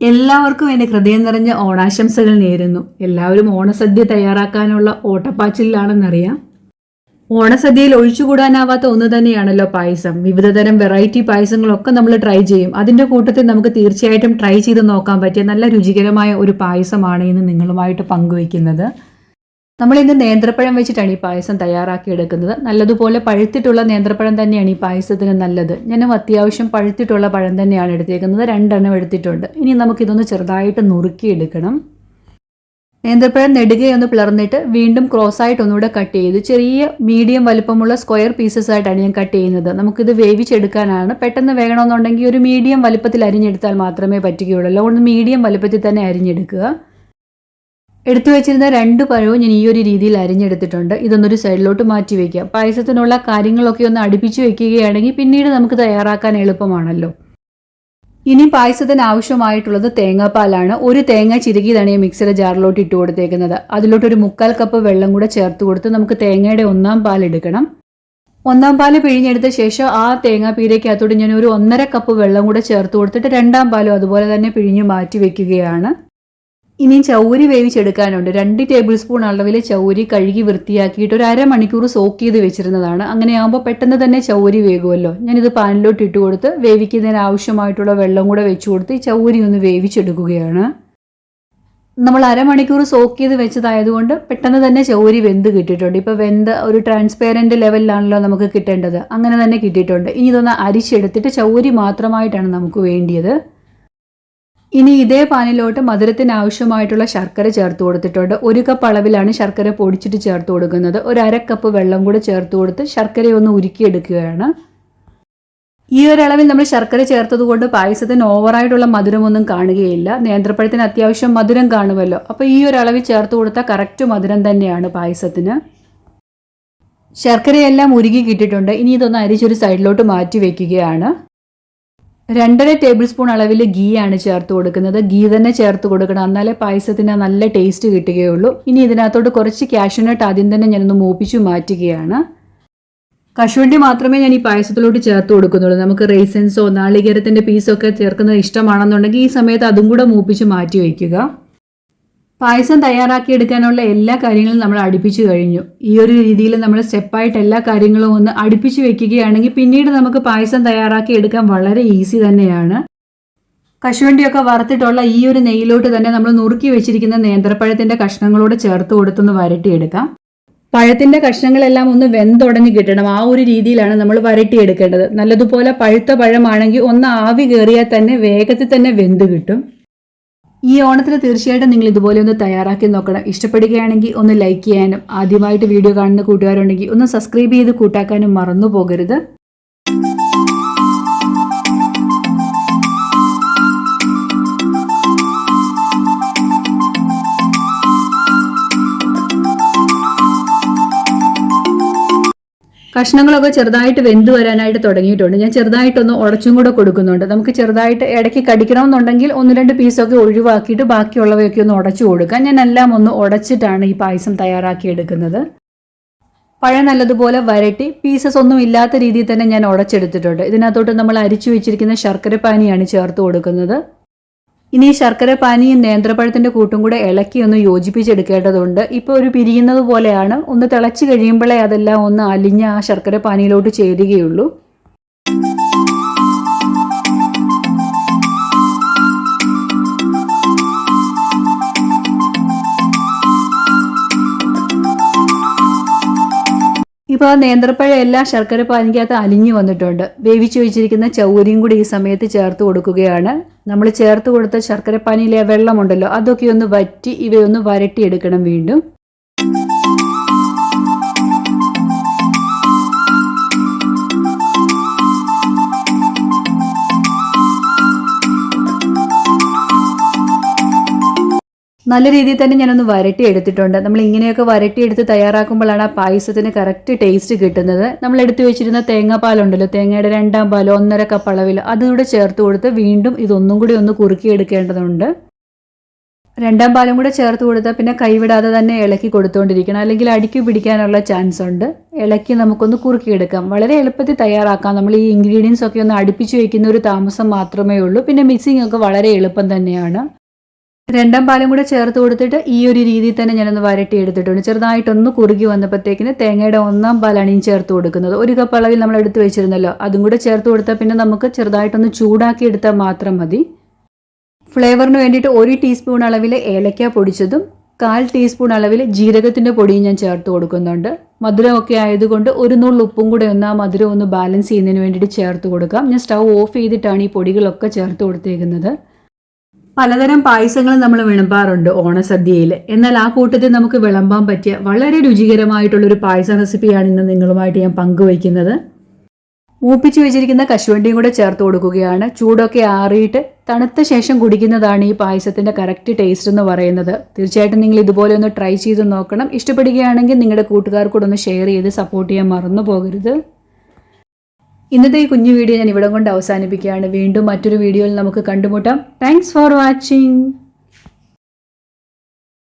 എല്ലാവർക്കും എന്റെ ഹൃദയം നിറഞ്ഞ ഓണാശംസകൾ നേരുന്നു. എല്ലാവരും ഓണസദ്യ തയ്യാറാക്കാനുള്ള ഓട്ടപ്പാച്ചിലാണെന്നറിയാം ഓണസദ്യയിൽ ഒഴിച്ചുകൂടാനാവാത്ത ഒന്ന് തന്നെയാണല്ലോ പായസം. വിവിധതരം വെറൈറ്റി പായസങ്ങളൊക്കെ നമ്മൾ ട്രൈ ചെയ്യും. അതിന്റെ കൂട്ടത്തിൽ നമുക്ക് തീർച്ചയായിട്ടും ട്രൈ ചെയ്ത് നോക്കാൻ പറ്റിയ നല്ല രുചികരമായ ഒരു പായസമാണ് ഇന്ന് നിങ്ങളുമായിട്ട് പങ്കുവയ്ക്കുന്നത്. നമ്മൾ ഇന്ന് നേന്ത്രപ്പഴം വെച്ചിട്ടാണ് ഈ പായസം തയ്യാറാക്കി എടുക്കുന്നത് നല്ലതുപോലെ പഴുത്തിട്ടുള്ള നേന്ത്രപ്പഴം തന്നെയാണ് ഈ പായസത്തിന് നല്ലത്. ഞാനും അത്യാവശ്യം പഴുത്തിട്ടുള്ള പഴം തന്നെയാണ് എടുത്തേക്കുന്നത്. രണ്ടെണ്ണം എടുത്തിട്ടുണ്ട്. ഇനി നമുക്കിതൊന്ന് ചെറുതായിട്ട് നുറുക്കിയെടുക്കണം. നേന്ത്രപ്പഴം നെടുകയൊന്ന് പിളർന്നിട്ട് വീണ്ടും ക്രോസ് ആയിട്ട് ഒന്നുകൂടെ കട്ട് ചെയ്ത് ചെറിയ മീഡിയം വലുപ്പമുള്ള സ്ക്വയർ പീസസ് ആയിട്ടാണ് ഞാൻ കട്ട് ചെയ്യുന്നത്. നമുക്കിത് വേവിച്ചെടുക്കാനാണ്. പെട്ടെന്ന് വേണമെന്നുണ്ടെങ്കിൽ ഒരു മീഡിയം വലുപ്പത്തിൽ അരിഞ്ഞെടുത്താൽ മാത്രമേ പറ്റുകയുള്ളൂ. അതുകൊണ്ട് മീഡിയം വലുപ്പത്തിൽ തന്നെ അരിഞ്ഞെടുക്കുക. എടുത്തു വെച്ചിരുന്ന രണ്ട് പഴവും ഞാൻ ഈ ഒരു രീതിയിൽ അരിഞ്ഞെടുത്തിട്ടുണ്ട്. ഇതൊന്നൊരു സൈഡിലോട്ട് മാറ്റി വയ്ക്കുക പായസത്തിനുള്ള കാര്യങ്ങളൊക്കെ ഒന്ന് അടുപ്പിച്ച് വെക്കുകയാണെങ്കിൽ പിന്നീട് നമുക്ക് തയ്യാറാക്കാൻ എളുപ്പമാണല്ലോ. ഇനി പായസത്തിന് ആവശ്യമായിട്ടുള്ളത് തേങ്ങാപ്പാലാണ്. ഒരു തേങ്ങ ചിരുകിയതാണ് ഈ മിക്സിയുടെ ജാറിലോട്ട് ഇട്ട് കൊടുത്തേക്കുന്നത്. അതിലോട്ട് ഒരു മുക്കാൽ കപ്പ് വെള്ളം കൂടെ ചേർത്ത് കൊടുത്ത് നമുക്ക് തേങ്ങയുടെ ഒന്നാം പാൽ എടുക്കണം. ഒന്നാം പാൽ പിഴിഞ്ഞെടുത്ത ശേഷം ആ തേങ്ങാപ്പീരയ്ക്കകത്തോട്ട് ഞാൻ ഒരു ഒന്നര കപ്പ് വെള്ളം കൂടെ ചേർത്ത് കൊടുത്തിട്ട് രണ്ടാം പാലും അതുപോലെ തന്നെ പിഴിഞ്ഞ് മാറ്റി വെക്കുകയാണ്. ഇനി ചൗരി വേവിച്ചെടുക്കാനുണ്ട്. രണ്ട് ടേബിൾ സ്പൂൺ അളവിൽ ചൗരി കഴുകി വൃത്തിയാക്കിയിട്ട് ഒരു അരമണിക്കൂർ സോക്ക് ചെയ്ത് വെച്ചിരുന്നതാണ്. അങ്ങനെയാകുമ്പോൾ പെട്ടെന്ന് തന്നെ ചൗരി വേകുമല്ലോ ഞാനിത് പാനിലോട്ട് ഇട്ട് കൊടുത്ത് വേവിക്കുന്നതിന് ആവശ്യമായിട്ടുള്ള വെള്ളം കൂടെ വെച്ച് കൊടുത്ത് ഈ ചൗരി ഒന്ന് വേവിച്ചെടുക്കുകയാണ്. നമ്മൾ അരമണിക്കൂർ സോക്ക് ചെയ്ത് വെച്ചതായതുകൊണ്ട് പെട്ടെന്ന് തന്നെ ചൗരി വെന്ത് കിട്ടിയിട്ടുണ്ട്. ഇപ്പോൾ വെന്ത് ഒരു ട്രാൻസ്പെയറന്റ് ലെവലിലാണല്ലോ നമുക്ക് കിട്ടേണ്ടത്. അങ്ങനെ തന്നെ കിട്ടിയിട്ടുണ്ട്. ഇനി ഇതൊന്ന് അരിച്ചെടുത്തിട്ട് ചൗരി മാത്രമായിട്ടാണ് നമുക്ക് വേണ്ടിയത്. ഇനി ഇതേ പാനിലോട്ട് മധുരത്തിന് ആവശ്യമായിട്ടുള്ള ശർക്കര ചേർത്ത് കൊടുത്തിട്ടുണ്ട്. ഒരു കപ്പ് അളവിലാണ് ശർക്കര പൊടിച്ചിട്ട് ചേർത്ത് കൊടുക്കുന്നത്. ഒരു അര കപ്പ് വെള്ളം കൂടെ ചേർത്ത് കൊടുത്ത് ശർക്കരയൊന്ന് ഉരുക്കിയെടുക്കുകയാണ്. ഈ ഒരു അളവിൽ നമ്മൾ ശർക്കര ചേർത്തത് കൊണ്ട് പായസത്തിന് ഓവറായിട്ടുള്ള മധുരമൊന്നും കാണുകയില്ല. നേന്ത്രപ്പഴത്തിന് അത്യാവശ്യം മധുരം കാണുമല്ലോ. അപ്പോൾ ഈ ഒരു അളവിൽ ചേർത്ത് കൊടുത്ത കറക്റ്റ് മധുരം തന്നെയാണ് പായസത്തിന്. ശർക്കരയെല്ലാം ഉരുകി കിട്ടിയിട്ടുണ്ട്. ഇനി ഇതൊന്ന് അരിച്ചൊരു സൈഡിലോട്ട് മാറ്റി വെക്കുകയാണ്. രണ്ടര ടേബിൾ സ്പൂൺ അളവിൽ ഗീ ആണ് ചേർത്ത് കൊടുക്കുന്നത്. ഗീ തന്നെ ചേർത്ത് കൊടുക്കണം. എന്നാലേ പായസത്തിന് നല്ല ടേസ്റ്റ് കിട്ടുകയുള്ളൂ. ഇനി ഇതിനകത്തോട്ട് കുറച്ച് കാഷ്യൂനട്ട് ആദ്യം തന്നെ ഞാനൊന്ന് മൂപ്പിച്ചു മാറ്റുകയാണ്. കശുവണ്ടി മാത്രമേ ഞാൻ ഈ പായസത്തിലോട്ട് ചേർത്ത് കൊടുക്കുന്നുള്ളൂ. നമുക്ക് റേസൻസോ നാളികേരത്തിന്റെ പീസോ ഒക്കെ ചേർക്കുന്നത് ഇഷ്ടമാണെന്നുണ്ടെങ്കിൽ ഈ സമയത്ത് അതും കൂടെ മൂപ്പിച്ച് മാറ്റി വയ്ക്കുക. പായസം തയ്യാറാക്കിയെടുക്കാനുള്ള എല്ലാ കാര്യങ്ങളും നമ്മൾ അടുപ്പിച്ചു കഴിഞ്ഞു. ഈ ഒരു രീതിയിൽ നമ്മൾ സ്റ്റെപ്പായിട്ട് എല്ലാ കാര്യങ്ങളും ഒന്ന് അടുപ്പിച്ചു വെക്കുകയാണെങ്കിൽ പിന്നീട് നമുക്ക് പായസം തയ്യാറാക്കി എടുക്കാൻ വളരെ ഈസി തന്നെയാണ്. കശുവണ്ടിയൊക്കെ വറുത്തിട്ടുള്ള ഈ ഒരു നെയ്യിലോട്ട് തന്നെ നമ്മൾ നുറുക്കി വെച്ചിരിക്കുന്ന നേന്ത്രപ്പഴത്തിന്റെ കഷ്ണങ്ങളോട് ചേർത്ത് കൊടുത്തൊന്ന് വരട്ടിയെടുക്കാം. പഴത്തിന്റെ കഷ്ണങ്ങളെല്ലാം ഒന്ന് വെന്തുടങ്ങി കിട്ടണം. ആ ഒരു രീതിയിലാണ് നമ്മൾ വരട്ടിയെടുക്കേണ്ടത്. നല്ലതുപോലെ പഴുത്ത പഴമാണെങ്കിൽ ഒന്ന് ആവി കയറിയാൽ തന്നെ വേഗത്തിൽ തന്നെ വെന്ത് കിട്ടും. ഈ ഓണത്തിന് തീർച്ചയായിട്ടും നിങ്ങൾ ഇതുപോലെ ഒന്ന് തയ്യാറാക്കി നോക്കണം. ഇഷ്ടപ്പെടുകയാണെങ്കിൽ ഒന്ന് ലൈക്ക് ചെയ്യാനും ആദ്യമായിട്ട് വീഡിയോ കാണുന്ന കൂട്ടുകാരുണ്ടെങ്കിൽ ഒന്ന് സബ്സ്ക്രൈബ് ചെയ്ത് കൂട്ടാക്കാനും മറന്നു പോകരുത്. കഷ്ണങ്ങളൊക്കെ ചെറുതായിട്ട് വെന്ത് വരാനായിട്ട് തുടങ്ങിയിട്ടുണ്ട്. ഞാൻ ചെറുതായിട്ടൊന്ന് ഉടച്ചും കൂടെ കൊടുക്കുന്നുണ്ട്. നമുക്ക് ചെറുതായിട്ട് ഇടയ്ക്ക് കടിക്കണമെന്നുണ്ടെങ്കിൽ ഒന്ന് രണ്ട് പീസൊക്കെ ഒഴിവാക്കിയിട്ട് ബാക്കിയുള്ളവയൊക്കെ ഒന്ന് ഉടച്ചു കൊടുക്കാം. ഞാൻ എല്ലാം ഒന്ന് ഉടച്ചിട്ടാണ് ഈ പായസം തയ്യാറാക്കി എടുക്കുന്നത്. പഴം നല്ലതുപോലെ വരട്ടി പീസസ് ഒന്നും ഇല്ലാത്ത രീതിയിൽ തന്നെ ഞാൻ ഉടച്ചെടുത്തിട്ടുണ്ട്. ഇതിനകത്തോട്ട് നമ്മൾ അരിച്ചു വെച്ചിരിക്കുന്ന ശർക്കര പാനിയാണ് ചേർത്ത് കൊടുക്കുന്നത്. ഇനി ശർക്കര പാനിയും നേന്ത്രപ്പഴത്തിന്റെ കൂട്ടും കൂടെ ഇളക്കി ഒന്ന് യോജിപ്പിച്ചെടുക്കേണ്ടതുണ്ട്. ഇപ്പോൾ ഒരു പിരിയുന്നത് പോലെയാണ്. ഒന്ന് തിളച്ച് കഴിയുമ്പോഴേ അതെല്ലാം ഒന്ന് അലിഞ്ഞ് ആ ശർക്കര പാനിയിലോട്ട് ചേരുകയുള്ളൂ. ഇപ്പോൾ ആ നേന്ത്രപ്പഴം എല്ലാം ശർക്കര പാനിക്കകത്ത് അലിഞ്ഞു വന്നിട്ടുണ്ട്. വേവിച്ചു വെച്ചിരിക്കുന്ന ചൗരിയും കൂടി ഈ സമയത്ത് ചേർത്ത് കൊടുക്കുകയാണ്. നമ്മൾ ചേർത്ത് കൊടുത്ത ശർക്കര പാനിയിലെ വെള്ളമുണ്ടല്ലോ അതൊക്കെ ഒന്ന് വറ്റി ഇവയൊന്ന് വരട്ടിയെടുക്കണം വീണ്ടും. നല്ല രീതിയിൽ തന്നെ ഞാനൊന്ന് വരട്ടി എടുത്തിട്ടുണ്ട്. നമ്മൾ ഇങ്ങനെയൊക്കെ വരട്ടി എടുത്ത് തയ്യാറാക്കുമ്പോഴാണ് ആ പായസത്തിന് കറക്റ്റ് ടേസ്റ്റ് കിട്ടുന്നത്. നമ്മൾ എടുത്തു വെച്ചിരുന്ന തേങ്ങാപ്പാലുണ്ടല്ലോ തേങ്ങയുടെ രണ്ടാം പാലോ ഒന്നര കപ്പ് അളവിൽ അതുകൂടെ ചേർത്ത് കൊടുത്ത് വീണ്ടും ഇതൊന്നും കൂടി ഒന്ന് കുറുക്കി എടുക്കേണ്ടതുണ്ട്. രണ്ടാം പാലും കൂടെ ചേർത്ത് കൊടുത്താൽ പിന്നെ കൈവിടാതെ തന്നെ ഇളക്കി കൊടുത്തുകൊണ്ടിരിക്കണം അല്ലെങ്കിൽ അടിക്ക് പിടിക്കാനുള്ള ചാൻസ് ഉണ്ട്. ഇളക്കി നമുക്കൊന്ന് കുറുക്കിയെടുക്കാം വളരെ എളുപ്പത്തിൽ തയ്യാറാക്കാം. നമ്മൾ ഈ ഇൻഗ്രീഡിയൻസ് ഒക്കെ ഒന്ന് അടുപ്പിച്ച് വയ്ക്കുന്ന ഒരു താമസം മാത്രമേ ഉള്ളൂ. പിന്നെ മിക്സിംഗ് ഒക്കെ വളരെ എളുപ്പം തന്നെയാണ്. രണ്ടാം പാലും കൂടെ ചേർത്ത് കൊടുത്തിട്ട് ഈ ഒരു രീതിയിൽ തന്നെ ഞാനൊന്ന് വരട്ടി എടുത്തിട്ടുണ്ട്. ചെറുതായിട്ടൊന്ന് കുറുകി വന്നപ്പോഴത്തേക്കിന് തേങ്ങയുടെ ഒന്നാം പാലാണ് ഈ ചേർത്ത് കൊടുക്കുന്നത്. ഒരു കപ്പ് അളവിൽ നമ്മൾ എടുത്ത് വെച്ചിരുന്നല്ലോ അതും കൂടെ ചേർത്ത് കൊടുത്താൽ പിന്നെ നമുക്ക് ചെറുതായിട്ടൊന്ന് ചൂടാക്കി എടുത്താൽ മാത്രം മതി. ഫ്ലേവറിന് വേണ്ടിയിട്ട് ഒരു ടീസ്പൂൺ അളവിൽ ഏലക്ക പൊടിച്ചതും കാൽ ടീസ്പൂൺ അളവിൽ ജീരകത്തിന്റെ പൊടിയും ഞാൻ ചേർത്ത് കൊടുക്കുന്നുണ്ട്. മധുരമൊക്കെ ആയതുകൊണ്ട് ഒരു നുള്ളു ഉപ്പും കൂടെ ഒന്ന് ആ മധുരം ഒന്ന് ബാലൻസ് ചെയ്യുന്നതിന് വേണ്ടിയിട്ട് ചേർത്ത് കൊടുക്കാം. ഞാൻ സ്റ്റൗ ഓഫ് ചെയ്തിട്ടാണ് ഈ പൊടികളൊക്കെ ചേർത്ത് കൊടുത്തേക്കുന്നത്. പലതരം പായസങ്ങൾ നമ്മൾ വിളമ്പാറുണ്ട് ഓണസദ്യയിൽ. എന്നാൽ ആ കൂട്ടത്തിൽ നമുക്ക് വിളമ്പാൻ പറ്റിയ വളരെ രുചികരമായിട്ടുള്ളൊരു പായസ റെസിപ്പിയാണ് ഇന്ന് നിങ്ങളുമായിട്ട് ഞാൻ പങ്കുവയ്ക്കുന്നത്. മൂപ്പിച്ച് വെച്ചിരിക്കുന്ന കശുവണ്ടിയും കൂടെ ചേർത്ത് കൊടുക്കുകയാണ്. ചൂടൊക്കെ ആറിയിട്ട് തണുത്ത ശേഷം കുടിക്കുന്നതാണ് ഈ പായസത്തിന്റെ കറക്റ്റ് ടേസ്റ്റ് എന്ന് പറയുന്നത്. തീർച്ചയായിട്ടും നിങ്ങൾ ഇതുപോലെ ഒന്ന് ട്രൈ ചെയ്ത് നോക്കണം. ഇഷ്ടപ്പെടുകയാണെങ്കിൽ നിങ്ങളുടെ കൂട്ടുകാർക്കൂടെ ഒന്ന് ഷെയർ ചെയ്ത് സപ്പോർട്ട് ചെയ്യാൻ മറന്നു പോകരുത്. ഇന്നത്തെ ഈ കുഞ്ഞു വീഡിയോ ഞാൻ ഇവിടം കൊണ്ട് അവസാനിപ്പിക്കുകയാണ്. വീണ്ടും മറ്റൊരു വീഡിയോയിൽ നമുക്ക് കണ്ടുമുട്ടാം. Thanks for watching